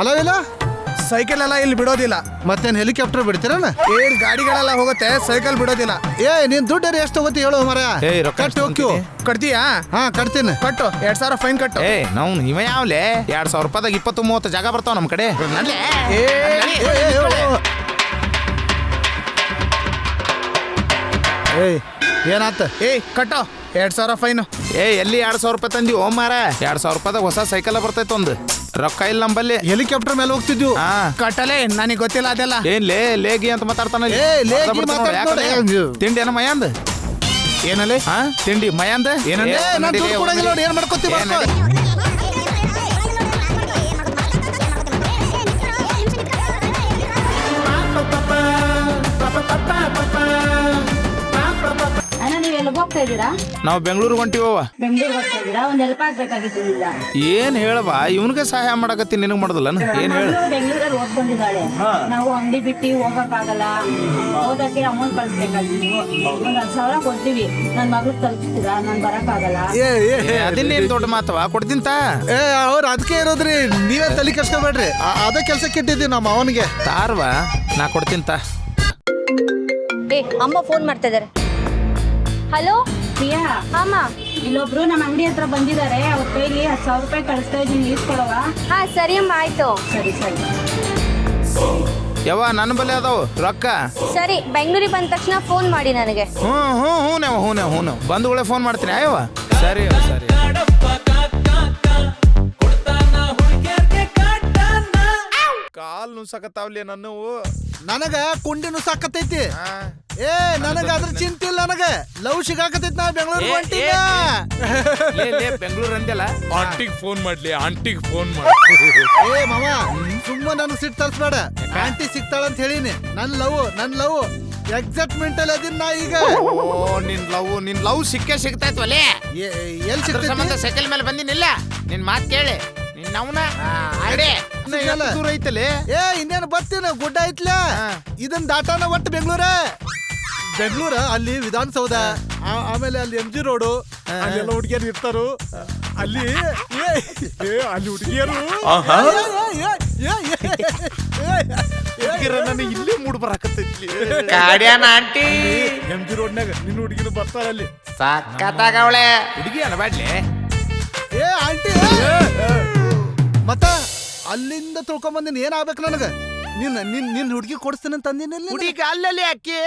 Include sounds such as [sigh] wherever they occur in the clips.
ಅಲವಿಲ್ಲ cycle ಎಲ್ಲ ಇಲ್ಲಿ ಬಿಡೋದಿಲ್ಲ. ಮತ್ತೇನು ಹೆಲಿಕಾಪ್ಟರ್ ಬಿಡ್ತೀರಣ್ಣ ಏನ್ ಗಾಡಿಗಳೆಲ್ಲ ಹೋಗುತ್ತೆ ಸೈಕಲ್ ಬಿಡೋದಿಲ್ಲ. ಏ ನೀನ್ ದುಡ್ಡು ಎಷ್ಟು ತಗೋತಿ ಹೇಳು ಮರ ಏಯ್, ರೊಕ್ಕ ಕಟ್ಟಿ ಎಷ್ಟ್ ಕಟ್ತೀಯಾ? ಹಾ ಕಟ್ತೀನಿ. ಕಟ್ಟು. ಎರಡ್ ಸಾವಿರ ಫೈನ್ ಕಟ್ಟು. ಏ ನಾವು ಇವ ಯಾವ್ಲೆ? ಎರಡ್ ಸಾವಿರ ರೂಪಾಯಿದಾಗ ಇಪ್ಪತ್ತು ಮೂವತ್ತು ಜಾಗ ಬರ್ತಾವ ನಮ್ಮ ಕಡೆ. ಏ, ಏ, ಏ, ಓ. ಏಯ್ ಏನಾತ? ಏ ಕಟ್ಟು. ಎರಡ್ ಸಾವಿರ ಫೈನ್ ಏ ಎಲ್ಲಿ ಎರಡ್ ಸಾವಿರ ರೂಪಾಯಿ ತಂದಿ ಓ ಮಾರ ಎರಡ್ ಸಾವಿರ ರೂಪಾಯಿದಾಗ ಹೊಸ ಸೈಕಲ್ ಬರ್ತೈತೆ ಒಂದು ರೊಕ್ಕ ಇಲ್ಲ ನಂಬಲ್ಲಿ ಹೆಲಿಕಾಪ್ಟರ್ ಮೇಲೆ ಹೋಗ್ತಿದ್ವು ಹಾ ಕಟ್ಟಲೆ ನನಗೆ ಗೊತ್ತಿಲ್ಲ ಅದೆಲ್ಲ ಏನ್ ಲೇ ಲೇಗಿ ಅಂತ ಮಾತಾಡ್ತಾನ ಏ, ಲೇಗಿ ಮಾತಾಡ್ತಾನೆ. ತಿಂಡಿ ಏನ ಮಯಾಂದ್ ಏನಲ್ಲಿ ಹಾ ತಿಂಡಿ ಮಯಾಂದ್ ಏನಂದೆ? ಏ, ಏ, ನಾನ್ ನಡೀಲಿ, ದುಡ್ಡು ಕೊಡಂಗಿಲ್ಲ ನೋಡಿ, ಏನ್ ಮಾಡ್ಕೊತಿ ಏ, ಮಾಡ್ಕೊ. ಅಣ್ಣ ನೀವು ಎಲ್ಲಿಗೆ ಹೋಗ್ತಾ ಇದ್ದೀರಾ? ನಾವು ಬೆಂಗಳೂರಿಗೆ ಹೊಂಟಿವವ ಬೆಂಗಳೂರಿಗೆ ಹೋಗ್ತಾ ಇದ್ದೀರಾ? ಒಂದು ಹೆಲ್ಪ್ ಆಗ್ಬೇಕಾಗಿತ್ತು ಈಗ ಏನ್ ಹೇಳವ ಇವನ್ಗೆ ಸಹಾಯ ಮಾಡಕತ್ತೀನಿ ನಿನಗೆ ಮಾಡೋದಲ್ಲ ಏನ್ ಹೇಳ? ಮಗಳು ಬೆಂಗಳೂರಲ್ಲಿ ಓದ್ ಬಂದಿದ್ದಾಳೆ. ನಾವು ಅಂಗಡಿ ಬಿಟ್ಟು ಹೋಗಕ್ಕಾಗಲ್ಲ ಓದಕ್ಕೆ ಅಮೌಂಟ್ ಕಳಿಸ್ಬೇಕಾಗಿತ್ತು ಒಂದು ಹತ್ತು ಸಾವಿರ ಕೊಡ್ತೀವಿ. ನನ್ನ ಮಗಳು ತಲುಪಿಸ್ತೀರಾ? ನಾನು ಬರಕ್ಕಾಗಲ್ಲ ಏ ಏ, ಏ, ಅದನ್ನೇನ್ ದೊಡ್ಡ ಮಾತವ ಕೊಡ್ತಿಂತ ಏ ಅವ್ರು ಅದಕ್ಕೆ ಇರೋದ್ರಿ. ನೀವೇ ತಲೆ ಕೆಡ್ಸ್ಕೊಬೇಡ್ರಿ. ಆ- ಅದೇ ಕೆಲ್ಸಕ್ಕೆ ಇಟ್ಟಿದ್ದೀವಿ ನಮ್ಮ ಅವನಿಗೆ. ತಾರ್ವಾ ನಾ ಕೊಡ್ತಿಂತ ಏ ಅಮ್ಮ ಫೋನ್ ಮಾಡ್ತಾ ಇದಾರೆ. ಹಲೋ? ಪ್ರಿಯಾ. ಅಮ್ಮ ಇಲ್ಲೊಬ್ರು ನಮ್ಮ ಅಂಗಡಿ ಹತ್ರ ಬಂದಿದ್ದಾರೆ. ಅವ್ರ ಕೈಲಿ ಹತ್ತು ಸಾವಿರ ರೂಪಾಯಿ ಕಳಿಸ್ತಾ ಇದ್ದೀನಿ. ಇಸ್ಕೊಳವ ಹಾ ಸರಿ ಅಮ್ಮ ಆಯ್ತು. ಸರಿ ಸರಿ. ಯವ್ವ ನನ್ನ ಬಲೆ ಅದಾವು ರೊಕ್ಕ? ಸರಿ ಬೆಂಗಳೂರಿಗೆ ಬಂದ ತಕ್ಷಣ ಫೋನ್ ಮಾಡಿ ನನಗೆ. ಹ್ಞೂ ಹ್ಞೂ ಹ್ಞೂ ಹ್ಞೂ ಹ್ಞೂ ಬಂದ ಫೋನ್ ಮಾಡ್ತೀನಿ. ಅಯ್ಯವ್ವ ಸರಿ ಸರಿ ನುಸಕತ್ತಾವ್ಲಿ ನನ್ನವು ನನಗ ಕುಂಡಿನೂ ಸಾಕತೈತಿ ಏ ನನಗ ಅದ್ರ ಚಿಂತೆ ಇಲ್ಲ ನನಗ. ಲವ್ ಸಿಗಾಕತೈತಿ ನಾ ಬೆಂಗಳೂರು ಹೊಂಟಿನ ಬೆಂಗಳೂರು ಅಂದೆಲ್ಲ ಆಂಟಿಗ್ ಫೋನ್ ಮಾಡ್ಲಿ ಆಂಟಿಗ್ ಫೋನ್ ಮಾಡಿ. ಏ ಮಾವ ಸುಮ್ಮ ನನ್ ಸಿಟ್ಟು ತರ್ಸ್ಬೇಡ. ಆಂಟಿ ಸಿಗ್ತಾಳ ಅಂತ ಹೇಳಿನಿ. ನನ್ ಲವ್ ನನ್ ಲವ್. ಎಕ್ಸೈಟ್ಮೆಂಟ್ ಅಲ್ಲಿ ಅದೀನಿ ನಾ ಈಗ. ಓ ನಿನ್ ಲವ್ ನಿನ್ ಲವ್ ಸಿಕ್ಕೇ ಸಿಗ್ತೈತ್ವಲೇ ಎ- ಎಲ್ ಅದ್ರ ಸಂಬಂಧ ಸೈಕಲ್ ಮೇಲೆ ಬಂದಿನಿಲ್ಲ? ನಿನ್ ಮಾತ್ ಕೇಳಿ. ನವ್ನ? ಅಡೆ. ದೂರ ಐತಲೇ ಏ ಇನ್ನೇನು ಬರ್ತೀನಿ ಗುಡ್ಡ ಐತ್ಲ. ಇದನ್ ದಾಟಾನ ಒಟ್ಟು ಬೆಂಗಳೂರ? ಬೆಂಗಳೂರ ಅಲ್ಲಿ ವಿಧಾನಸೌಧ ಆ- ಆಮೇಲೆ ಅಲ್ಲಿ ಎಂ ಜಿ ರೋಡು ಅಲ್ಲೆಲ್ಲ ಹುಡುಗಿಯರು ಇರ್ತಾರು. ಅಲ್ಲಿ ಏ, ಏ, ಅಲ್ಲಿ ಹುಡುಗಿಯರು. ನನಗೆ ಇಲ್ಲೇ ಮೂಡ್ ಆಂಟಿ? ಎಂ ಜಿ ರೋಡ್ನಾಗ ನಿನ್ನ ಹುಡುಗಿರು ಬರ್ತಾರ ಅಲ್ಲಿ. ಸಕ್ಕತ್ತಾಗವಳೆ ಹುಡುಗಿ ಬಾಡ್ಲಿ ಏ ಆಂಟಿ ಮತ್ತ ಅಲ್ಲಿಂದ ತಿಳ್ಕೊಂಬಂದಿನ ಏನ್ ಆಗ್ಬೇಕು ನನಗ? ನಿನ್ನ ನಿನ್ ನಿನ್ನ ಹುಡುಗಿ ಕೊಡಿಸ್ತೀನಿ ಅಂತ ಅಂದಿನಿಲ್ಲ ಹುಡುಗಿ ಅಲ್ಲಲ್ಲಿ ಅಕ್ಕಿ.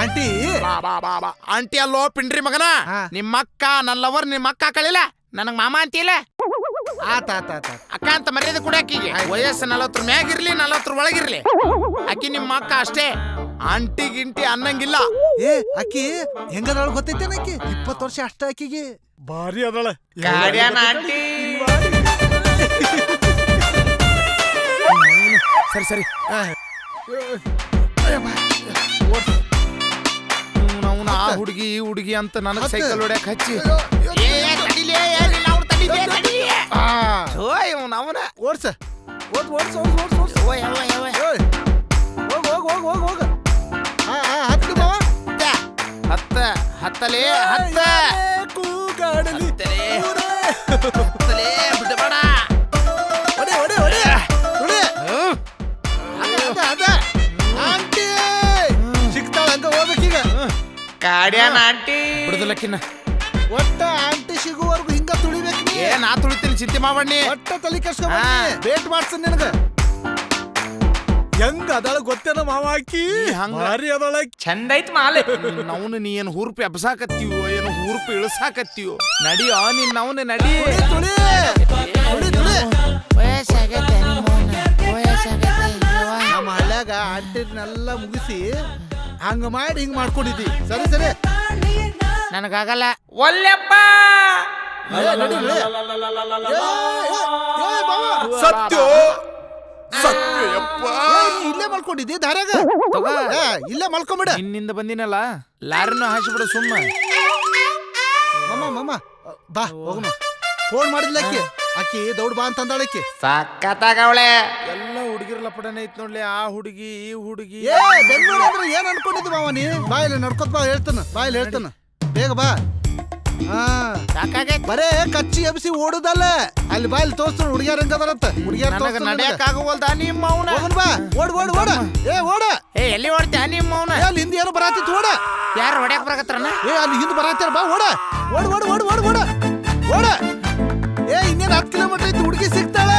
ಆಂಟಿ? ಬಾ ಬಾ ಬಾ ಬಾ. ಆಂಟಿ ಅಲ್ಲೋ ಪಿಂಡ್ರಿ ಮಗನ? ಹಾ. ನಿಮ್ಮ ಅಕ್ಕ ನನ್ನ ಲವರ್ ನಿಮ್ಮ ಅಕ್ಕ ಕಳಿಲ್ಲ ನನಗ್ ಮಾಮ ಅಂತೀಲ? ಆತ ಆತ ಆತ ಅಕ್ಕ ಅಂತ ಮರ್ಯಾದೆ ಕೂಡ ಅಕ್ಕಿಗೆ. ವಯಸ್ಸು ನಲವತ್ತರ ಮ್ಯಾಗಿರ್ಲಿ ನಲವತ್ತರ ಒಳಗಿರ್ಲಿ. ಅಕ್ಕಿ ನಿಮ್ಮ ಅಕ್ಕ ಅಷ್ಟೇ. ಆಂಟಿ ಗಿಂಟಿ ಅನ್ನಂಗಿಲ್ಲ. ಏ ಅಕ್ಕಿ ಹೆಂಗದಾಳ ಗೊತ್ತೈತೇನ ಅಕ್ಕಿ? ಇಪ್ಪತ್ತು ವರ್ಷ ಅಷ್ಟ ಅಕ್ಕಿಗೆ. ಭಾರಿ ಅದಳ. ಸರಿ ಸರಿ. ನಾವು ಆ ಹುಡುಗಿ ಈ ಹುಡುಗಿ ಅಂತ ನನಗೆ ಸೈಕಲ್ ಹೊಡ್ಯಾಕ ಹಚ್ಚಿ. ಅವ್ನ್. ಓಡ್ಸ. ಹೋಗ್ ಹೋಗ್ ಹೋಗ್ ಹೋಗ್ ಹೋಗ್ ಹತ್ತು ಮಾವ. ಹತ್ತ. ಹತ್ತಲೇ ಹತ್ತ. ಕೂಗಾಡಲಿ. ಹತ್ತಲೇ ಬಿಡಬೇಡ. ಬಿಡುದಿಲ್ಲಕ್ಕಿನ್ನ ಒಟ್ಟ ಆಂಟಿ ಸಿಗುವವರೆಗೂ ಹಿಂಗ ತುಳಿಬೇಕು ನೀ. ಏ ನಾ ತುಳಿತೀನಿ ಚಿಂತೆ ಮಾವಣ್ಣಿ ಒಟ್ಟ ತಲೆ ಕಷ್ಟ ಹಾ. ಬೇಟ್ ಮಾಡ್ಸನ್ ನಿನಗ. ಹೆಂಗ ಅದಾಳ ಗೊತ್ತೇನ ಮಾವ ಆಕಿ ಹಂಗ. ಭಾರಿ ಅದಾಳ ಆಕಿ. ಚಂದ ಐತ್ ಮಾಲೆ. ನವ್ನ ನೀ ಏನು ಹುರುಪಿ ಎಬ್ಸಾಕತ್ತೀವೋ ಏನು ಹುರುಪಿ ಇಳಿಸಾಕತ್ತೀವೋ ನಡಿಯೋ ನೀನ್ ನವ್ನ ನಡಿ. ತುಳಿ ತುಳಿ. ತುಳಿ ನಮ್ಮ ಹಳ್ಳ್ಯಾಗ ಆಂಟಿನೆಲ್ಲ ಮುಗಿಸಿ ಹಂಗ ಮಾಡಿ ಹಿಂಗ್ ಮಾಡ್ಕೊಂಡಿದ್ದಿ ಸರಿ ಸರಿ ನನಗಾಗಲ್ಲ ಒಲ್ಲೆಪ್ಪ ಏ, ನಡಿ, ನಡಿ. ಏ, ಏ, ಏ, ಮಾವ. ಸತ್ಯೋ ಏ, ನೀ ಇಲ್ಲೇ ಮಲ್ಕೊಂಡಿದ್ದಿ ದಾರ್ಯಾಗ. ಏ, ಇಲ್ಲೇ ಮಲ್ಕೊಂಬಿಡ ನಿನ್ನಿಂದ ಬಂದಿನಲ್ಲ ಲಾರಿನೂ ಹಾಸಿಬಿಡು ಸುಮ್ಮ ಮಮ್ಮ ಮಮ್ಮ ಬಾ ಹೋಗಮ್ಮ ಫೋನ್ ಮಾಡಿದ್ಲ ಅಕ್ಕಿ ಅಕ್ಕಿ ದೌಡ್ ಬಾ ಅಂತಂದಾಳ ಅಕ್ಕಿ ಸಕ್ಕತ್ತಾಗವಳೆ ಎಲ್ಲ ಹುಡುಗಿರ ಪಡನೆ ಐತ್ ನೋಡ್ಲಿ ಆ ಹುಡುಗಿ ಈ ಹುಡುಗಿ. ಏ ಬೆಂಗಳೂರು ಅಂದ್ರೆ ಏನ್ ಅನ್ಕೊಂಡಿದ್ದು ಮಾವ ನೀ? ಬಾಯಲ್ಲಿ ನಡ್ಕೊತ್ ಬಾ ಹೇಳ್ತಾನ ಬಾಯಲ್ಲಿ ಹೇಳ್ತಾನ. ಬೇಗ ಬಾ. ಹಾ. ಯಾಕಾಗೈತಿ ಬರೇ ಕಚ್ಚಿ ಎಬ್ಸಿ ಓಡುದಲ್ಲ. ಅಲ್ಲಿ ಬಾಯಲ್ಲಿ ತೋರ್ಸ್ತು ಹುಡುಗಿಯರ್ ಹೆಂಗದಾರಂತ ಹುಡುಗಿಯರ್ ನನಗ ನಡಿಯಕ್ ಆಗೋವಲ್ದ ನಿಮ್ಮ ಅವನ? ಹೋಗನ್ ಬಾ ಓಡ್ ಓಡ್ ಓಡ. ಏ ಓಡ. ಏ ಎಲ್ಲಿ ಓಡ್ತ್ಯಾ ನಿಮ್ಮ ಅವನ? ಏ ಅಲ್ಲಿ ಹಿಂದೆ ಏನೋ ಬರಾತಿತ್ತು ಓಡ. ಯಾರು ಹೊಡ್ಯಾಕ್ ಬರಕತ್ರನ? ಏ ಅಲ್ಲಿ ಹಿಂದೆ ಬರಾತ್ತಾರ ಬಾ ಓಡ. ಓಡ್ ಓಡ್ ಓಡ್ ಓಡ್ ಓಡ. ಓಡ. ಏ ಇನ್ನೇನ್ ಹತ್ತು ಕಿಲೋಮೀಟರ್ ಐತಿ ಹುಡುಗಿ ಸಿಗ್ತಾಳ?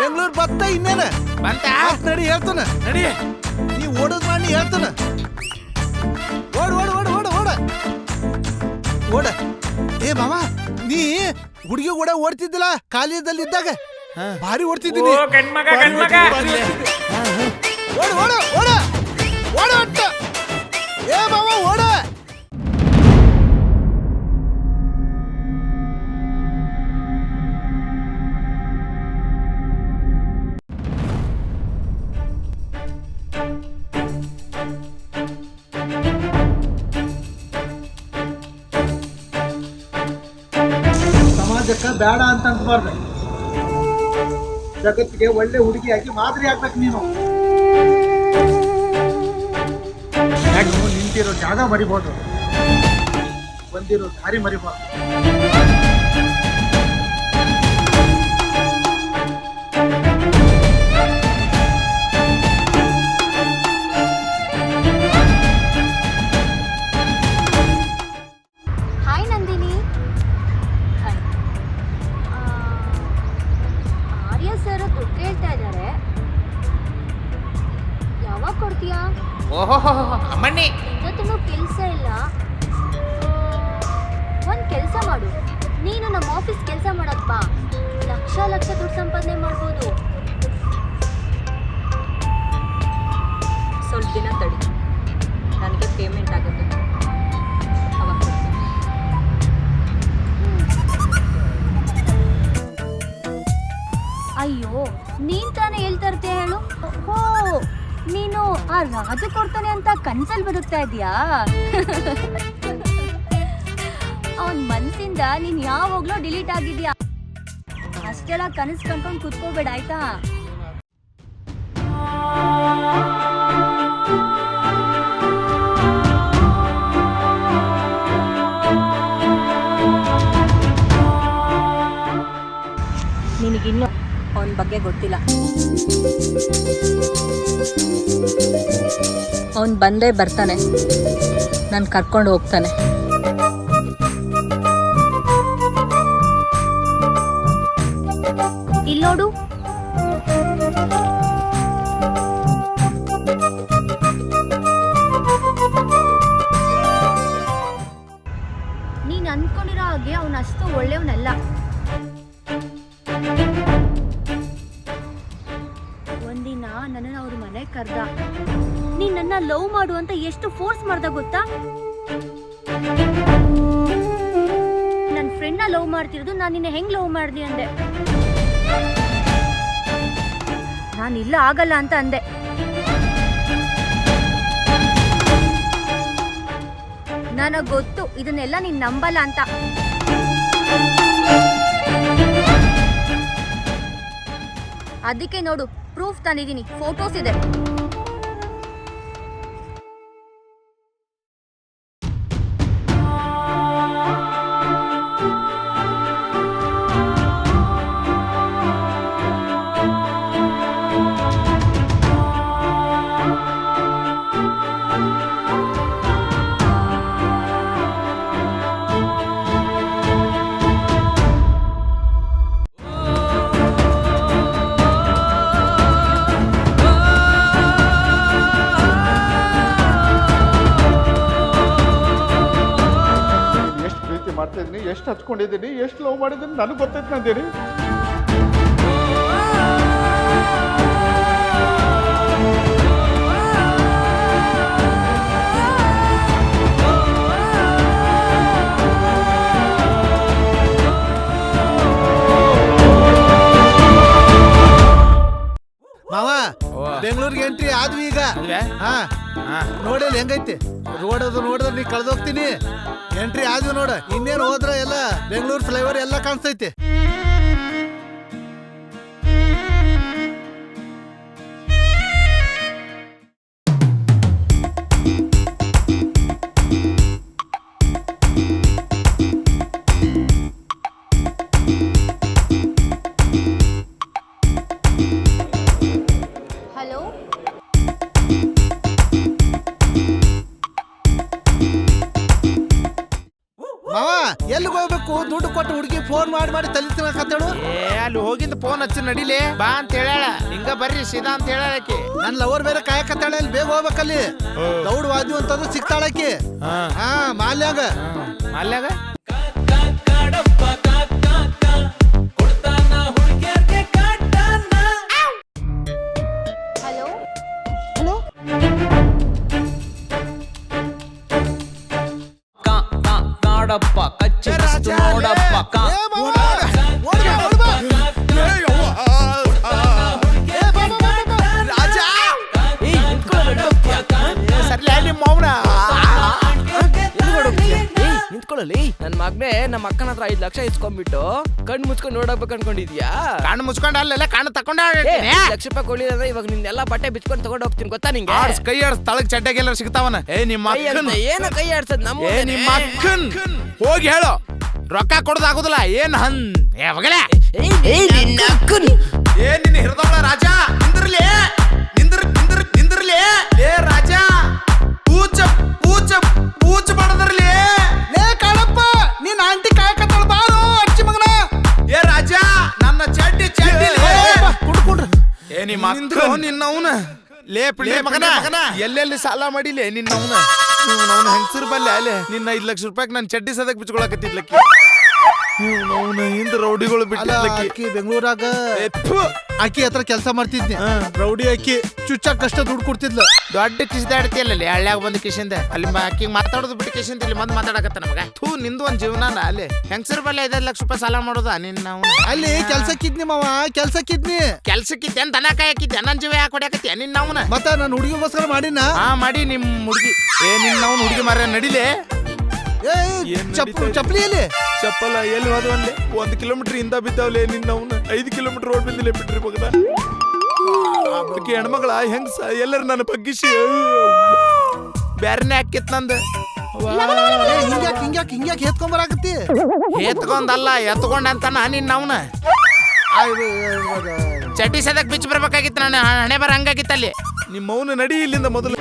ಬೆಂಗಳೂರು ಬತ್ತ ಇನ್ನೇನ. ಬಂತ? ನಡಿ ಹೇಳ್ತಾನ. ನಡಿ. ನೀ ಓಡೋದ್ ಮಾಡಿ ಹೇಳ್ತಾನ. ಓಡ್ ಓಡ್ ಓಡ್ ಓಡ ಓಡ. ಓಡ. ಏ ಮಾವ ನೀ ಹುಡುಗಿ ಕೂಡ ಓಡ್ತಿದ್ದಿಲ್ಲ? ಕಾಲೇಜಲ್ಲಿ ಇದ್ದಾಗ? ಭಾರಿ ಓಡ್ತಿದ್ದೀನಿ. ಓಡು ಓಡು. ಓಡ ಓಡ. ಬೇಡ ಅಂತ ಅನ್ಬಾರ್ದು ಜಗತ್ತಿಗೆ ಒಳ್ಳೆ ಆಗಿ ಮಾದರಿ ಆಗ್ಬೇಕು ನೀನು. ನೀನು ನಿಂತಿರೋ ಜಾಗ ಮರಿಬೋದು. ಬಂದಿರೋ ದಾರಿ ಮರಿಬಾರ್ದು ಓಹೋ ಅಮ್ಮಣ್ಣಿ. ಇವತ್ತೂ ಕೆಲಸ ಇಲ್ಲ. ಒಂದು ಕೆಲಸ ಮಾಡು. ನೀನು ನಮ್ಮ ಆಫೀಸ್ ಕೆಲಸ ಮಾಡಪ್ಪ ಲಕ್ಷ ಲಕ್ಷ ದುಡ್ಡು ಸಂಪಾದನೆ ಮಾಡ್ಬೋದು. ಸ್ವಲ್ಪ ದಿನ ತಡಿ. ನನಗೆ ಪೇಮೆಂಟ್ ಆಗುತ್ತೆ. ಅಯ್ಯೋ ನೀನ್ ತಾನೇ ಹೇಳ್ತಾ ಇರ್ತೀಯ ಹೇಳು? ಓ ನೀನು ಆ ರಾಜ ಕೊಡ್ತಾನೆ ಅಂತ ಕನ್ಸಲ್ ಬದುಕ್ತಾ ಇದೀಯಾ ಅವನ್ ಮನ್ಸಿಂದ ನೀನ್ ಯಾವಾಗ್ಲೂ ಡಿಲೀಟ್ ಆಗಿದ್ಯಾ ಅಷ್ಟೆಲ್ಲ ಕನಸು ಕಂಡ್ಕೊಂಡು ಕುತ್ಕೋಬೇಡ, ಆಯ್ತಾ? ಬಗ್ಗೆ ಗೊತ್ತಿಲ್ಲ. ಅವನು ಬಂದೇ ಬರ್ತಾನೆ. ನಾನು ಕರ್ಕೊಂಡು ಹೋಗ್ತಾನೆ. ಇಲ್ಲಿ ನೋಡು ಲವ್ ಮಾಡ್ತಿರೋದು? ನಾನು ನಿನ್ನ ಹೆಂಗ್ ಲವ್ ಮಾಡಿದೆ ಅಂದೆ. ನಾನು ಇಲ್ಲ ಆಗಲ್ಲ ಅಂತ ಅಂದೆ. ನನಗೆ ಗೊತ್ತು, ಇದನ್ನೆಲ್ಲ ನೀನು ನಂಬಲ್ಲ ಅಂತ. ಅದಕ್ಕೆ ನೋಡು ಪ್ರೂಫ್ ತಂದಿದ್ದೀನಿ ಫೋಟೋಸ್ ಇದೆ. ಎಷ್ಟು ಹಚ್ಕೊಂಡಿದ್ದೀನಿ ಎಷ್ಟು ಲವ್ ಮಾಡಿದ್ದೀನಿ ನನಗೆ ಗೊತ್ತೈತೆ ನಂದೇನಿ. ಮಾವ ಬೆಂಗಳೂರಿಗೆ ಎಂಟ್ರಿ ಆದ್ವಿ ಈಗ? ಹಾ. ನೋಡಲಿ ಹೆಂಗೈತಿ? ರೋಡ್ ಅದು ನೋಡಿದ್ರೆ ನೀ ಕಳ್ದೋಗ್ತೀನಿ. ಎಂಟ್ರಿ ಆದ್ವಿ ನೋಡ ಇನ್ನೇನು ಹೋದ್ರೆ ಎಲ್ಲ ಬೆಂಗಳೂರು ಫ್ಲೈಓವರ್ ಎಲ್ಲ ಕಾಣಿಸ್ತೈತಿ ಫೋನ್ ಹಚ್ಚಿ ನಡಿಲಿ? ಬಾ ಅಂತ ಹೇಳ ಹಿಂಗ ಬರ್ರಿ ಸೀದಾ ಅಂತ ಹೇಳಾಕಿ ನನ್ ಲವರ್ ಬೇರೆ ಕಾಯಕತ್ತಾಳೆ ಅಲ್ಲಿ ಬೇಗ ಹೋಗ್ಬೇಕಲ್ಲಿ. ದೌಡ್ ವಾದ್ಯು ಅಂತಂದ್ರೆ ಸಿಗ್ತಾಳಕಿ ಹಾ. ಮಾಲ್ಯಾಗ. ಅಲ್ಲಾಗ ನಮ್ಮ ಅಕ್ಕನ ಹತ್ರ ಐದ್ ಲಕ್ಷ ಇಸ್ಕೊಂಡ್ಬಿಟ್ಟು ಕಣ್ ಮುಚ್ಕೊಂಡು ನೋಡಬೇಕು ಅನ್ಕೊಂಡಿದ್ಯಾ? ಕಣ್ಣು ಮುಚ್ಕೊಂಡು ಅಲ್ಲೆಲ್ಲ ಕಣ್ಣು ತಕೊಂಡ ಏ, ಐದ್ ಲಕ್ಷ ರೂಪಾಯಿ ಕೊಡ್ಲಿಲ್ಲ ಇವಾಗ ನಿನ್ನೆಲ್ಲ ಬಟ್ಟೆ ಬಿಚ್ಕೊಂಡು ತಗೊಂಡ್ ಹೋಗ್ತೀನಿ ಗೊತ್ತಾ ನಿಂಗೆ? ಆಡ್ಸ್ ಕೈ ಆಡ್ಸ್ ತಳಗ್ ಚಡ್ಡಗೆಲ್ಲ ಸಿಗ್ತಾವನ? ಏ ನಿಮ್ಮ ಕೈ ಅಕ್ಕನ್. ಅಂತ ಏನ ಕೈ ಆಡ್ಸದ್ ನಮ್ಮ ಏ ನಿಮ್ಮ ಅಕ್ಕನ್. ಹೋಗಿ ಹೇಳು. ರೊಕ್ಕ ಕೊಡೋದಾಗುದಿಲ್ಲ ಏನ್ ಹನ್? ಏ ಹೋಗಲೇ. ಏ ನಿನ್ನ ಹಿರಿದವಳ ರಾಜ ನಿಂದ್ರಲಿ. ನಿಂದ್ರ ನಿಂದ್ರ ನಿಂದ್ರಲಿ. ಏ ರಾಜ ಪೂಚ ಪೂಚ ಪೂಚ ಮಾಡದ್ರಲಿ ಆಂಟಿ ಕಾಯಕತ್ತಾಳ ಬಾರು ಅಚ್ಚಿ ಮಗನ. ಏ ರಾಜ ನನ್ನ ಚಡ್ಡಿ ಚಡ್ಡಿ ಕುಡ್ಕೊಂಡ್ರ ಏ ನಿಮ್ಮ ಅಕ್ಕ ನಿನ್ನ ಅವನ ಲೇ ಪಿಳ್ಳೆ ಮಗನ. ಎಲ್ಲೆಲ್ಲಿ ಸಾಲ ಮಾಡಿಲೆ ನಿನ್ನ ಅವನ ಹೆಂಗಸರು ಬಲ್ಲೆ? ಅಲ್ಲೇ ನಿನ್ನ ಐದು ಲಕ್ಷ ರೂಪಾಯಿಗೆ ನಾನು ಚಡ್ಡಿ ಸದಕ್ ಬಿಚ್ಕೊಳಕತ್ತಿದ್ಲಕ್ಕಿ ಅವನ ಹಿಂದ ರೌಡಿಗಳು ಅಲ್ಲ ಅಕ್ಕಿ ಬೆಂಗಳೂರಾಗ. ಅಕ್ಕಿ ಹತ್ರ ಕೆಲಸ ಮಾಡ್ತಿದ್ನಿ. ರೌಡಿ ಅಕ್ಕಿ. ಚುಚ್ಚಾಕ್ ಕಷ್ಟ ದುಡ್ಡು ಕೊಡ್ತಿದ್ಲು. ದೊಡ್ಡ ಕಿಸಿದಾಡ್ತಿಯಲ್ಲ ಅಲ್ಲಿ ಹಳ್ಳ್ಯಾಗ ಬಂದ ಕಿಶಿಂದ ಅಲ್ಲಿ ಅಕ್ಕಿ ಮಾತಾಡೋದು ಬಿಟ್ಟು ಕಿಶಿಂದ ಇಲ್ಲಿ ಬಂದು ಮಾತಾಡಕತ್ತ ನಮಗ. ಥೂ ನಿಂದು ಒಂದ್ ಜೀವನ ಅಲ್ಲಿ. ಹೆಂಗ್ಸರ್ ಬಲ್ಲ ಐದೈದು ಲಕ್ಷ ರೂಪಾಯಿ ಸಾಲ ಮಾಡೋದ ನಿನ್ನ ನಾವು ಅಲ್ಲಿ ಕೆಲ್ಸಕ್ಕಿದ್ನಿ ಮಾವ ಕೆಲ್ಸಕ್ಕಿದ್ನಿ. ಕೆಲ್ಸಕ್ಕಿದ್ದೇನ್ ದನ ಕಾಯಕಿದ್ದೆ ನನ್ನ ಜೀವ ಯಾಕೆ ಹೊಡ್ಯಾಕತ್ತಿ ನಿನ್ನ ಅವನ. ಮತ್ತ ನಾನು ಹುಡುಗಿಗೋಸ್ಕರ ಮಾಡಿನ? ಹಾ ಮಾಡಿ ನಿಮ್ ಹುಡುಗಿ. ಏ ನಿನ್ನ ಅವ್ನ ಹುಡುಗಿ ಮಾರ ನಡಿಲೆ. ಚಪ್ಪಲಿ ಇದೆ? ಚಪ್ಪಲ ಎಲ್ಲಿ? ಹೋದ ಒಂದೇ ಒಂದ್ ಕಿಲೋಮೀಟರ್ ಇಂದ ಬಿದ್ದಾವ್ಲೆ ನಿನ್ನ ಅವ್ನ ಐದು ಕಿಲೋಮೀಟರ್ ರೋಡ್ ಬಿದ್ದಿಲ್ಲ ಬಿಟ್ರಿ ಮಗದ ಆಕಿ ಹೆಣ್ಮಗಳ ಹೆಂಗ್ ಸ ಎಲ್ಲರ ನನ್ನ ಬಗ್ಗಿಸಿ ಬ್ಯಾರನೇ ಹಾಕಿತ್ ನಂದು. ಹಿಂಗ್ಯಾಕ್ ಹಿಂಗ್ಯಾಕ್ ಹಿಂಗ್ಯಾಕ್ ಎತ್ಕೊಂಡ್ ಬರಾಕತ್ತಿ ಎತ್ಕೊಂಡಲ್ಲ ಎತ್ಕೊಂಡ ಅಂತಾನ ನಿನ್ನ ಅವ್ನ ಚಡ್ಡಿ ಸದಕ್ ಬಿಚ್ಚ ಬರ್ಬೇಕಾಗಿತ್ತು ನಾನು ಹಣೆ ಬರ ಹಂಗಾಗಿತ್ತಲ್ಲಿ. ನಿಮ್ಮ ಅವನು ನಡಿ ಇಲ್ಲಿಂದ ಮೊದಲು.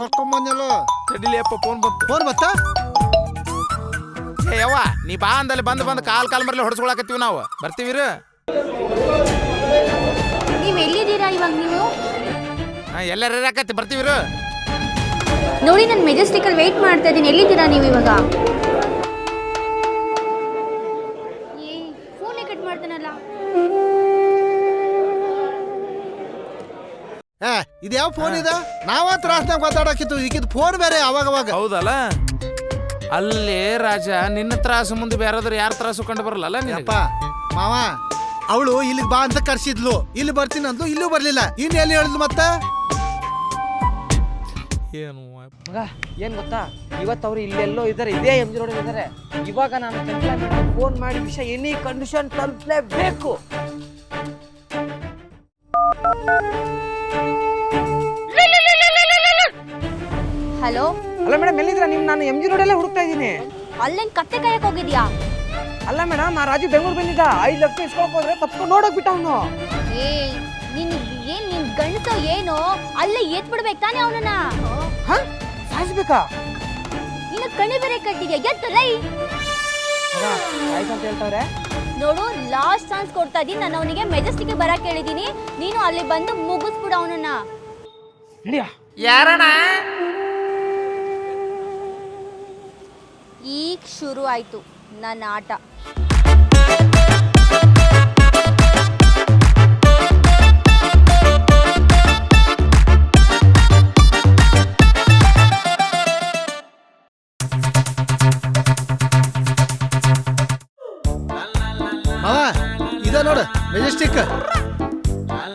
ಕರ್ಕೊಂಡ್ ಬಂದಲ್ಲ ಚಡಿಲಿ ಫೋನ್ ಬಂತು. ಫೋನ್ ಬತ್ತ ಏ ಯವ್ವ ನೀ ಬಾ ಅಂದಲ್ಲಿ ಬಂದು ಬಂದು ಕಾಲ್ ಕಾಲ್ ಮರಲಿ ಹೊಡ್ಸ್ಕೊಳಕತ್ತೀವಿ ನಾವು. ಬರ್ತೀವಿ ನೀವ್ ಎಲ್ಲಿದ್ದೀರಾ ಇವಾಗ ನೀವು? ಎಲ್ಲರ ಇರಾಕತ್ತಿ ಬರ್ತೀವಿರು ನೋಡಿ ನಾನು ಮೆಜೆಸ್ಟಿಕಲ್ ವೆಯ್ಟ್ ಮಾಡ್ತಾ ಇದ್ದೀನಿ. ಎಲ್ಲಿದ್ದೀರಾ ನೀವು ಇವಾಗ? ಇದು ಯಾವ ಫೋನ್ ಇದೆ? ನಾವ ತ್ರಾಸ್ನಾಗ ಮಾತಾಡಕಿತ್ತು ಈಗಿದ್ ಫೋನ್ ಬೇರೆ ಅವಾಗ ಅವಾಗ ಹೌದಲ್ಲ? ಅಲ್ಲೇ ರಾಜ ನಿನ್ನ ತ್ರಾಸು ಮುಂದೆ ಬೇರಾದ್ರೂ ಯಾರ ತ್ರಾಸು ಕಂಡು ಬರಲ್ಲ ಅಪ್ಪ ಮಾವ ಅವಳು ಇಲ್ಲಿಗೆ ಬಾ ಅಂತ ಕರ್ಸಿದ್ಲು. ಇಲ್ಲಿ ಬರ್ತೀನಿ ಅಂದ್ಲು ಇಲ್ಲೂ ಬರ್ಲಿಲ್ಲ. ಇನ್ನು ಎಲ್ಲಿ ಹೇಳಿದ್ಲು ಮತ್ತ? ಏನು ಮಗ ಏನ್ ಗೊತ್ತಾ? ಇವತ್ತು ಅವ್ರು ಇಲ್ಲೆಲ್ಲೋ ಇದ್ದಾರೆ ಇದೇ ಎಂ ಜಿ ರೋಡ್ ಇದಾರೆ. ಇವಾಗ ನಾನು ಫೋನ್ ಮಾಡಿ ವಿಷಯ ಎನಿ ಕಂಡೀಷನ್ ತಲುಪಲೇಬೇಕು. ಹಲೋ? ಅಲ್ಲ ಮೇಡಮ್ ಎಲ್ಲಿದ್ರ ನಿಮ್ ನಾನು ಎಂ ಜಿ ರೋಡಲ್ಲೇ ಹುಡುಕ್ತಾ ಇದ್ದೀನಿ. ಅಲ್ಲೇನ್ ಕತ್ತೆ ಕಾಯಕ್ ಹೋಗಿದ್ಯಾ? ಅಲ್ಲ ಮೇಡಮ್ ಆ ರಾಜು ಬೆಂಗಳೂರು ಬಂದಿದ್ದ. ಐದು ಲಕ್ಷ ಇಸ್ಕೊಳಕ್ ಹೋದ್ರೆ ತಪ್ಪು ನೋಡಕ್ ಬಿಟ್ಟ ಅವನು. ಏ ನಿನ್ ಏನ್ ನಿನ್ ಗಂಡಸ ಏನು ಅಲ್ಲೇ ಎತ್ ಬಿಡ್ಬೇಕು ತಾನೇ ಅವನನ್ನ? ಹಾ? ಸಾಯಿಸ್ಬೇಕಾ? ಇನ್ನು ಕಣಿ ಬೇರೆ ಕಟ್ಟಿದ್ಯಾ? ಎತ್ತು ಲೈ ಮಗ, ಆಯ್ತು ಅಂತ ಹೇಳ್ತಾವ್ರೆ. ನೋಡು ಲಾಸ್ಟ್ ಚಾನ್ಸ್ ಕೊಡ್ತಾ ಇದೀನಿ ನಾನು ಅವನಿಗೆ ಮೆಜೆಸ್ಟಿಕ್ ಬರಕ್ ಹೇಳಿದೀನಿ ನೀನು ಅಲ್ಲಿ ಬಂದು ಮುಗಿಸ್ಬಿಡು ಅವನನ್ನ. ನಡಿಯಾ ಯಾರಣ್ಣ? ಈಗ ಶುರು ಆಯಿತು ನನ್ನ ಆಟ. ಮಾವ ಇದ ನೋಡು ಮೆಜೆಸ್ಟಿಕ್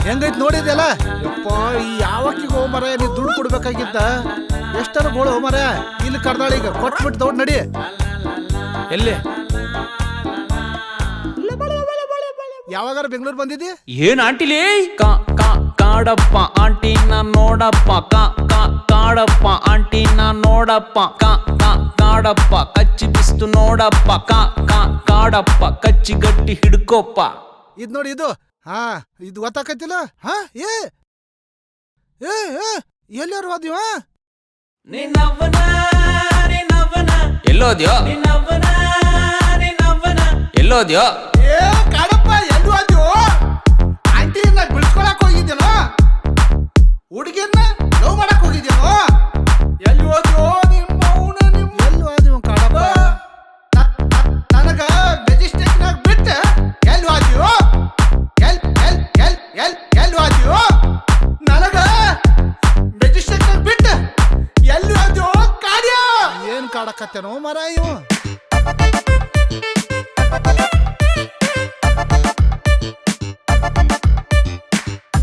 ಹೆಂಗೈತ್ ನೋಡಿದ್ಯಲ್ಲ ಯಪ್ಪ ಈ ಯಾವಕ್ಕಿಗೆ ಮರ ನೀ ದುಡ್ಡು ಕೊಡ್ಬೇಕಾಗಿತ್ತ ಎಷ್ಟರ ಗೋಳು ಮರ ಇಲ್ಲಿ ಕರ್ದಾಳ ಈಗ ಕೊಟ್ಬಿಟ್ಟು ದೌಡ್ ನಡಿ. ಎಲ್ಲಿ? ಯಾವಾಗಾರ ಬೆಂಗಳೂರು ಬಂದಿದ್ದಿ? ಏನ್ ಆಂಟಿಲಿ ಕಾ ಕಾ ಕಾಡಪ್ಪ ಆಂಟಿನ ನೋಡಪ್ಪ. ಕಾ ಕಾ ಕಾಡಪ್ಪ ಆಂಟಿನ ನೋಡಪ್ಪ. ಕಾ ಕಾ ಕಾಡಪ್ಪ ಕಚ್ಚಿ ಬಿಸ್ತು ನೋಡಪ್ಪ. ಕಾ ಕಾ ಕಾಡಪ್ಪ ಕಚ್ಚಿ ಗಟ್ಟಿ ಹಿಡ್ಕೋಪ್ಪ. ಇದ್ ನೋಡಿ ಇದು. ಹಾ ಇದು ಗೊತ್ತಾಕೈತಿಲ್ಲ? ಹಾ ಏ! ಏ ಏ ಎಲ್ಲಾರು ಹೋದಿವ ಎಲ್ಲೋದ್ಯೋ? ಎಲ್ಲೋದ್ಯೋ? ಏ ಕಾಡಪ್ಪ ಎಲ್ಲಿ ಹೋದ್ಯೋ? ಆಂಟಿಯನ್ನ ಬಿಳ್ಸ್ಕೊಳಕ್ ಹೋಗಿದ್ದೇನೋ ಹುಡುಗಿಯನ್ನ ಲವ್ ಮಾಡಕ್ ಹೋಗಿದ್ದೇನೋ ಎಲ್ಲಿ ಹೋದ್ಯೋ ನಿಮ್ಮ ಏನ್ ನೋ ಮರ ಇವು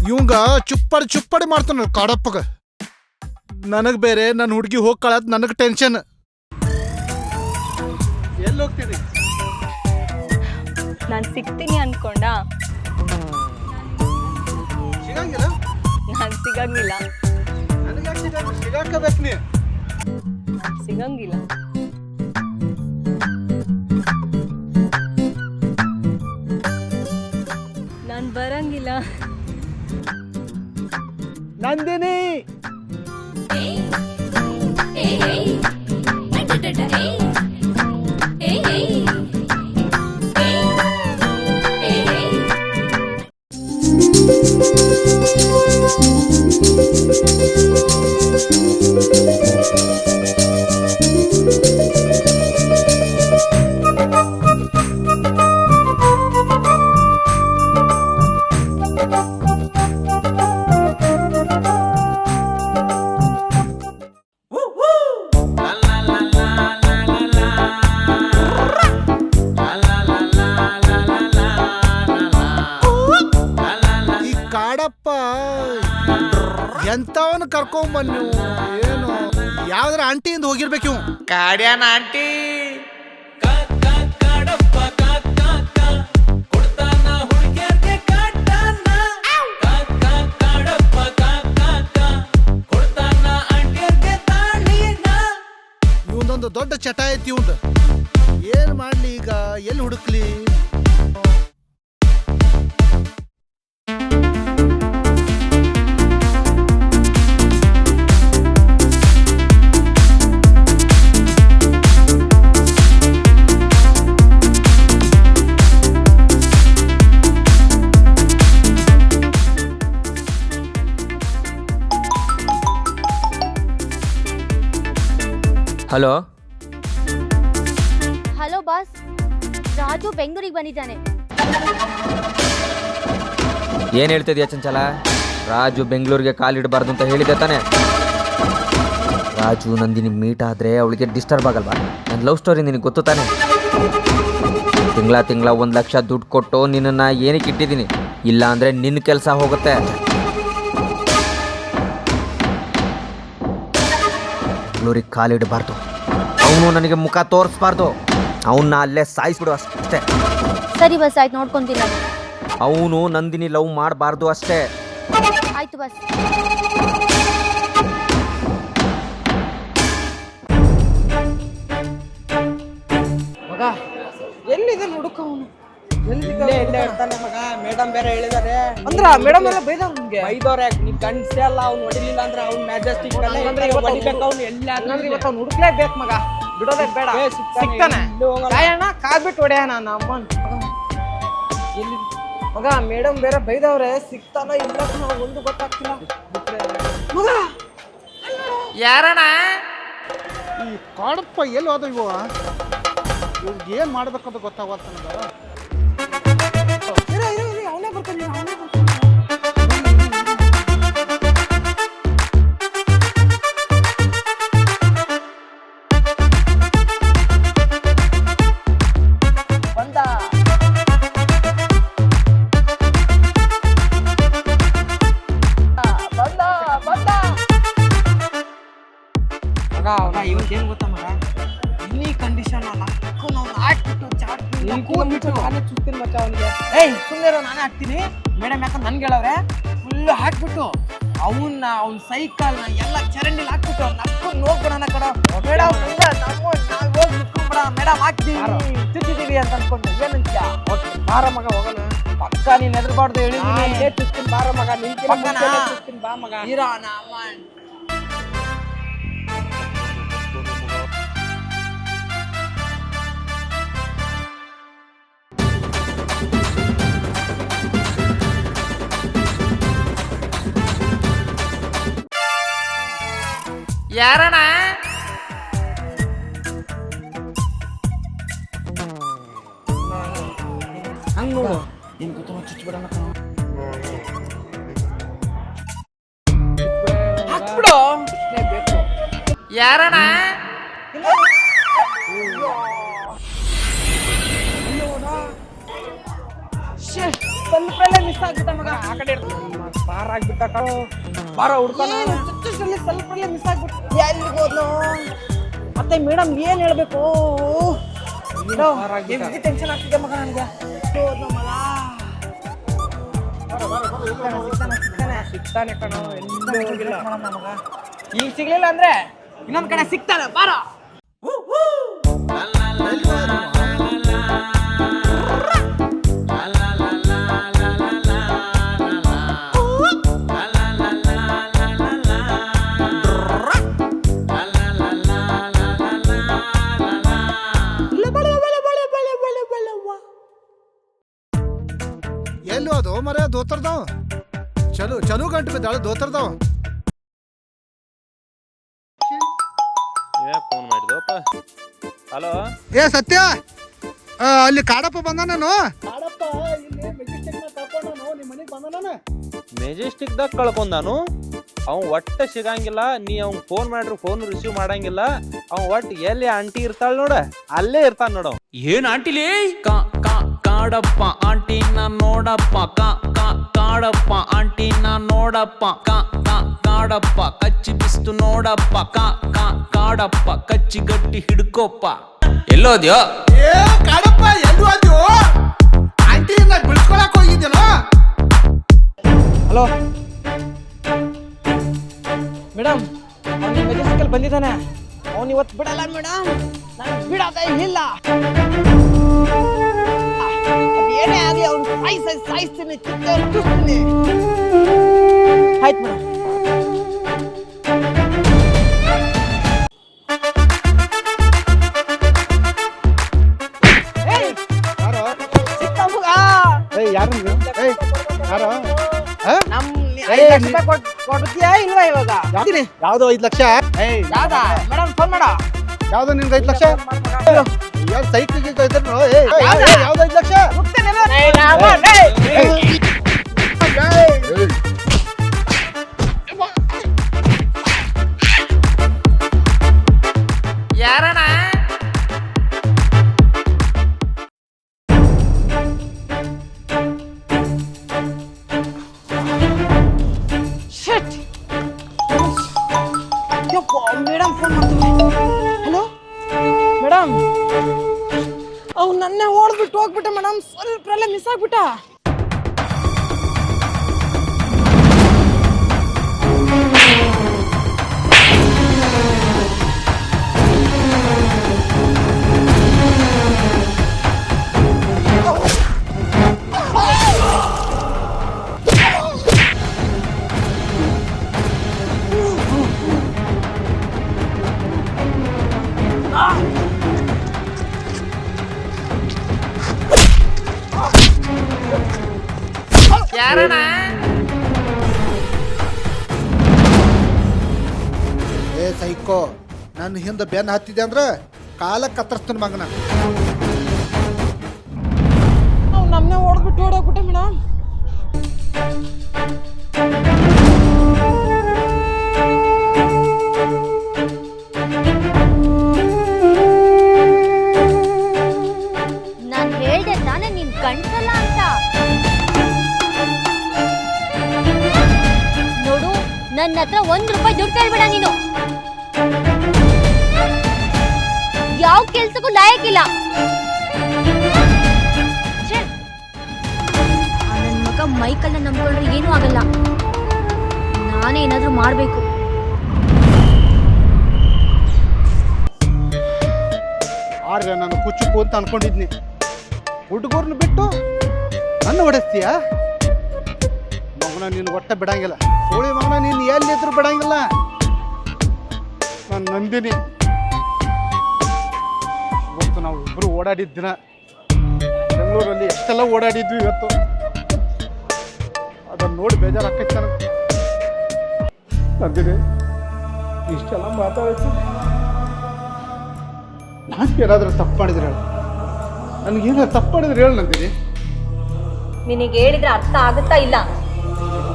ಇವಂಗ ಚುಪ್ಪಡಿ ಚುಪ್ಪಡಿ ಮಾಡ್ತಾನ ಕಾಡಪ್ಪಗ. ನನಗ್ ಬೇರೆ ನನ್ನ ಹುಡುಗಿ ಹೋಗ್ಕಳದ್ ನನಗ್ ಟೆನ್ಷನ್. ಎಲ್ಲಿ ಹೋಗ್ತೀರಿ ನಾನು ಸಿಗ್ತೀನಿ ಅನ್ಕೊಂಡ. ಸಿಗಂಗಿಲ್ಲ? ನಾನು ಸಿಗಂಗಿಲ್ಲ. ನನಗೆ ಯಾಕೆ ಸಿಗಂಗಿಲ್ಲ. ಬರಂಗಿಲ್ಲ ನಂದಿನಿ ಈ ನೀವು ಏನು ಯಾವ್ದಾರ ಆಂಟಿಯಿಂದ ಹೋಗಿರ್ಬೇಕು ಇವ್ ಕಾಡ್ಯಾನ aunty. Hello? Hello boss Raju ಬೆಂಗಳೂರಿಗೆ ಬಂದಿದ್ದಾನೆ. ಏನ್ ಹೇಳ್ತಿದ್ಯಾ ಚಂಚಲ? ರಾಜು ಬೆಂಗಳೂರಿಗೆ ಕಾಲಿಡಬಾರ್ದು ಅಂತ ಹೇಳಿದೆ ತಾನೆ. ರಾಜು ನಂದಿನಿ ಮೀಟ್ ಆದ್ರೆ ಅವಳಿಗೆ ಡಿಸ್ಟರ್ಬ್ ಆಗಲ್ವಾ? ನನ್ನ ಲವ್ ಸ್ಟೋರಿ ನಿನಗೆ ಗೊತ್ತು ತಾನೆ? ತಿಂಗಳ ತಿಂಗಳ ಒಂದು ಲಕ್ಷ ದುಡ್ಡು ಕೊಟ್ಟು ನಿನ್ನನ್ನು ಏನಕ್ಕೆ ಇಟ್ಟಿದ್ದೀನಿ ಇಲ್ಲ ಅಂದ್ರೆ ನಿನ್ನ ಕೆಲಸ ಹೋಗುತ್ತೆ. ಬೆಂಗಳೂರಿಗೆ ಕಾಲಿಡಬಾರ್ದು ಅವನು ನನಗೆ ಮುಖ ತೋರಿಸ್ಬಾರ್ದು. ಅವನ್ನ ಅಲ್ಲೇ ಸಾಯಿಸ್ಬಿಡು ಅಷ್ಟೇ. ಸರಿ ಬಸ್ ಆಯ್ತು ನೋಡ್ಕೊಂತೀನಿ. ನಾನು ಅವನು ನಂದಿನಿ ಲವ್ ಮಾಡಬಾರ್ದು ಅಷ್ಟೇ. ಆಯ್ತು ಬಸ್. ಮಗ ಎಲ್ಲಿದೆ ಹುಡುಕ ಅವನು ಮೇಡಮ್ ಬೇರೆ ಹೇಳಿದಾರೆ. ಅಂದ್ರ? ಮೇಡಮ್ ಎಲ್ಲ ಬೈದ ನಿಮ್ಗೆ ಐದವ್ರೆ ನೀನ್ ಕಣ್ಸೇ ಅಲ್ಲ ಅವ್ನು ಹೊಡಿಲಿಲ್ಲ ಅಂದ್ರೆ ಅವ್ನ ಮ್ಯಾಜೆಸ್ಟಿಕ್ ಹೊಡಿಬೇಕು ಅವ್ನು ಎಲ್ಲ ಅಂದ್ರೆ ಇವತ್ತು ಅವ್ನು ಹುಡುಕ್ಲೇಬೇಕು ಮಗ. ಬಿಡೋದೇ ಬೇಡ. ಸಿಗ್ತಾನೆ. ಕಾಯಣ್ಣ ಕಾದ್ಬಿಟ್ಟು ಹೊಡೆಯೋಣ ನಮ್ಮ ಎಲ್ಲಿ? ಮಗ ಮೇಡಮ್ ಬೇರೆ ಬೈದವ್ರೆ. ಸಿಗ್ತಾನ ಇಲ್ಲ ನಾವು ಒಂದು ಗೊತ್ತಾಗ್ತಿಲ್ಲ. ಮಗ! ಯಾರಣ್ಣ? ಈ ಕಾಡಪ್ಪ ಎಲ್ಲಿ ಹೋದ ಇವ? ಇವ್ರಿಗೆ ಏನ್ ಮಾಡ್ಬೇಕಂತ ಗೊತ್ತಾಗತ್ತ ಯಾರಣ್ಣ ಹಂಗ ನೋಡು ನಿನ್ ಗೊತ್ತ ಚುಚ್ಬಿಡಣ ಹಾಕ್ಬಿಡು ಬೇಕು ಯಾರಣ್ಣ ಸ್ವಲ್ಪಲ್ಲೇ ಮಿಸ್ ಆಗ್ಬಿಟ್ಟ ಮಗ ಆ ಕಡೆ ಬಾರ ಆಗ್ಬಿಟ್ಟ ಕಣೋ ಬಾರ ಹುಡ್ತಾನ ಮೇಡಮ್ ಏನ್ ಹೇಳ್ಬೇಕು? ಟೆನ್ಷನ್ ಆಗ್ತಿದೆ ಮಗ ನನಗೆ? ಸಿಗ್ತಾನೆ, ಕಣ ಎಲ್ಲ ಹೋಗಿಲ್ಲ. ಈಗ ಸಿಗ್ಲಿಲ್ಲ ಅಂದ್ರೆ ಇನ್ನೊಂದ್ ಕಡೆ ಸಿಗ್ತಾನೆ ಬಾರ. ಗಂಟು ಬಿದ್ದಾಳ ದೋತರ್ದಾವ್. Phone ಮಾಡಿದಪ್ಪ hello? ಏ ಸತ್ಯ ಆ, ಅಲ್ಲಿ ಕಾಡಪ್ಪ ಬಂದ ನಾನು. ಮೆಜೆಸ್ಟಿಕ್ದಾಗ ಕಳ್ಕೊಂಡಾನು ಅವ್ ಒಟ್ಟ ಸಿಗಂಗಿಲ್ಲ ನೀ ಅವ್ ಫೋನ್ ಮಾಡ್ರಿ ಫೋನ್ ರಿಸೀವ್ ಮಾಡಂಗಿಲ್ಲ. ಅವ್ ಒಟ್ ಎಲ್ಲಿ ಆಂಟಿ ಇರ್ತಾಳ ನೋಡ ಅಲ್ಲೇ ಇರ್ತಾನ ನೋಡ ಏನ್ ಆಂಟಿಲಿ ಕಾ ಕಾ ಕಾಡಪ್ಪ ಆಂಟಿ ನೋಡಪ್ಪ ಕಾ ಕಾ ಕಾಡಪ್ಪ ಆಂಟಿನ ನೋಡಪ್ಪ ಕಾ ಕಾ ಕಾಡಪ್ಪ ಕಚ್ಚಿ ಬಿಸ್ತು ನೋಡಪ್ಪ ಕಾ ಕಾ ಕಾಡಪ್ಪ ಕಚ್ಚಿ ಗಟ್ಟಿ ಹಿಡ್ಕೋಪ್ಪ. ಎಲ್ಲೋದ್ಯೋ ಏ ಕಾಡಪ್ಪ ಎಲ್ಲೋದ್ಯೋ ಆಂಟಿ ಬಿಳ್ಸ್ಕೊಳಕ್ ಹೋಗಿದ್ದೇನೋ ಹಲೋ? ಮೇಡಮ್ ಅವ್ನು ಮೆಜೆಸ್ಟಿಕಲ್ ಬಂದಿದ್ದಾನೆ. ಅವನು ಇವತ್ತು ಬಿಡಲ್ಲ ಮೇಡಮ್. ನಾನು ಬಿಡೋದೇ ಇಲ್ಲ. ಅದೇನೇ ಆಗ್ಲಿ ಅವ್ನು ಸಾಯಿ ಸಾಯಿ ಸಾಯಿಸ್ತೀನಿ ಕಿತ್ತೆ ತುಸ್ತೀನಿ ಆಯ್ತು ಮೇಡಮ್ ಯಾವ್ದೋ ಐದ್ ಲಕ್ಷ? ಯಾವ್ದಾ? ಮೇಡಮ್ ಫೋನ್ ಮಾಡ. ಯಾವ್ದೋ ನಿನ್ಗೆ ಐದ್ ಲಕ್ಷ? ಯಾವ್ದು ಸೈಕಲ್ ಇದ್ರು ಯಾವ್ದು? ಯಾವ್ದು ಐದ್ ಲಕ್ಷ? ಹಿಂದೆ ಬೆನ್ನ ಹತ್ತಿದೆ ಅಂದ್ರೆ ಕಾಲ ಕತ್ತರಿಸ್ತಾನ ಮಗನ. ಅವ್ನು ನಮ್ಮನ್ನೇ ಓಡ್ಬಿಟ್ಟು ಓಡೋಗ್ಬಿಟ್ಟೆ ಮೇಡಮ್ ನಾನು ಹೇಳ್ದೆ ತಾನೇ ನೀನ್ ಕಣ್ಸಲ್ಲ ಅಂತ. ನೋಡು ನನ್ನ ಹತ್ರ ಒಂದ್ ರೂಪಾಯಿ ದುಡ್ಡು ಕೇಳ್ಬೇಡ ನೀನು. ಕೆಲ್ಸಕ್ಕೂ ಲಾಯಕ್ಕಿಲ್ಲ. ನನ್ನ ಮಗ ಮೈಕಲ್ನ ನಂಬ್ಕೊಂಡ್ರೆ ಏನೂ ಆಗಲ್ಲ. ನಾನೇ ಏನಾದ್ರೂ ಮಾಡಬೇಕು. ಆದ್ರೆ ನಾನು ಕುಚ್ಚು ಅಂತ ಅನ್ಕೊಂಡಿದ್ನಿ. ಹುಡುಗರ್ನ ಬಿಟ್ಟು ನನ್ನ ಹೊಡೆಸ್ತೀಯ? ಮಗನ ನೀನು ಒಟ್ಟ ಬಿಡಂಗಿಲ್ಲ. ಸೋಳಿ ಮಗನ ನೀನು ಎಲ್ಲಿದ್ರು ಬಿಡಂಗಿಲ್ಲ. ನಾನು ನಂದಿನಿ. ಇಬ್ರು ಓಡಾಡಿದ ದಿನ ಬೆಂಗಳೂರಲ್ಲಿ ಎಷ್ಟೆಲ್ಲ ಓಡಾಡಿದ್ವಿ ಇವತ್ತು. ಅದನ್ನು ನೋಡಿ ಬೇಜಾರಾಕೈತೆ ನನಗೆ. ಅಂದಿದೆ ಇಷ್ಟೆಲ್ಲ ಮಾತಾಡ್ತೀನಿ ನಾನು ಏನಾದರೂ ತಪ್ಪು ಮಾಡಿದ್ರೆ ಹೇಳು. ನನಗೇನಾದ್ರು ತಪ್ಪು ಮಾಡಿದ್ರೆ ಹೇಳು ನಂದಿನಿ. ನಿನಗೆ ಹೇಳಿದ್ರೆ ಅರ್ಥ ಆಗುತ್ತಾ ಇಲ್ಲ?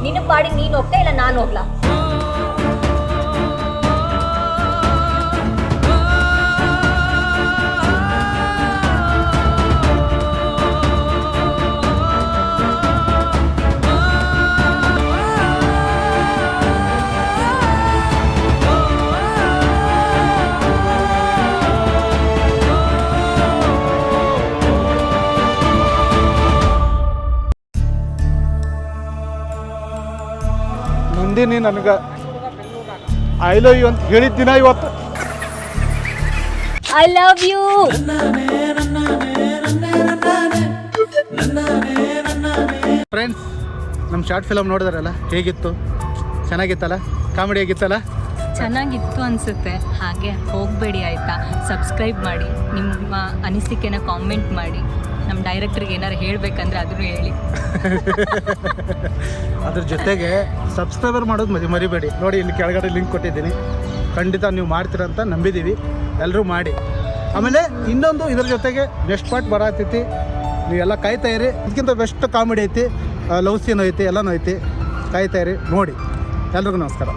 ನಿನ್ನ ಪಾಡಿ ನೀನು ಹೋಗ್ತಾ ಇಲ್ಲ ನಾನು ಹೋಗ್ಲಾ? ನಂದಿನಿ ನನಗೆ. ಐ ಲವ್ ಯು ಅಂತ ಹೇಳಿದ ದಿನ ಇವತ್ತು. ಐ ಲವ್ ಯು ಫ್ರೆಂಡ್ಸ್ ನಮ್ಮ ಶಾರ್ಟ್ ಫಿಲಮ್ ನೋಡಿದಾರಲ್ಲ? ಹೇಗಿತ್ತು? ಚೆನ್ನಾಗಿತ್ತಲ್ಲ? ಕಾಮಿಡಿ ಆಗಿತ್ತಲ್ಲ? ಚೆನ್ನಾಗಿತ್ತು ಅನಿಸುತ್ತೆ. ಹಾಗೆ ಹೋಗಬೇಡಿ ಆಯಿತಾ? ಸಬ್ಸ್ಕ್ರೈಬ್ ಮಾಡಿ. ನಿಮ್ಮ ಅನಿಸಿಕೆನ ಕಾಮೆಂಟ್ ಮಾಡಿ. ನಮ್ಮ ಡೈರೆಕ್ಟ್ರಿಗೆ ಏನಾರು ಹೇಳ್ಬೇಕಂದ್ರೆ ಅದನ್ನು ಹೇಳಿ. [laughs] ಅದ್ರ ಜೊತೆಗೆ ಸಬ್ಸ್ಕ್ರೈಬರ್ ಮಾಡೋದು ಮರಿ, ಮರಿಬೇಡಿ. ನೋಡಿ, ಇಲ್ಲಿ ಕೆಳಗಡೆ ಲಿಂಕ್ ಕೊಟ್ಟಿದ್ದೀನಿ. ಖಂಡಿತ ನೀವು ಮಾಡ್ತೀರಂತ ನಂಬಿದ್ದೀವಿ ಎಲ್ಲರೂ ಮಾಡಿ. ಆಮೇಲೆ ಇನ್ನೊಂದು ಇದ್ರ ಜೊತೆಗೆ ಬೆಸ್ಟ್ ಪಾರ್ಟ್ ಬರತೈತಿ. ನೀವೆಲ್ಲ ಕಾಯ್ತಾ ಇರಿ ಇದಕ್ಕಿಂತ ಬೆಸ್ಟ್ ಕಾಮಿಡಿ ಐತಿ. ಲವ್ ಸೀನ್ ಐತಿ, ಎಲ್ಲನೂ ಐತಿ. ಕಾಯ್ತಾ ಇರಿ ನೋಡಿ. ಎಲ್ರಿಗೂ ನಮಸ್ಕಾರ.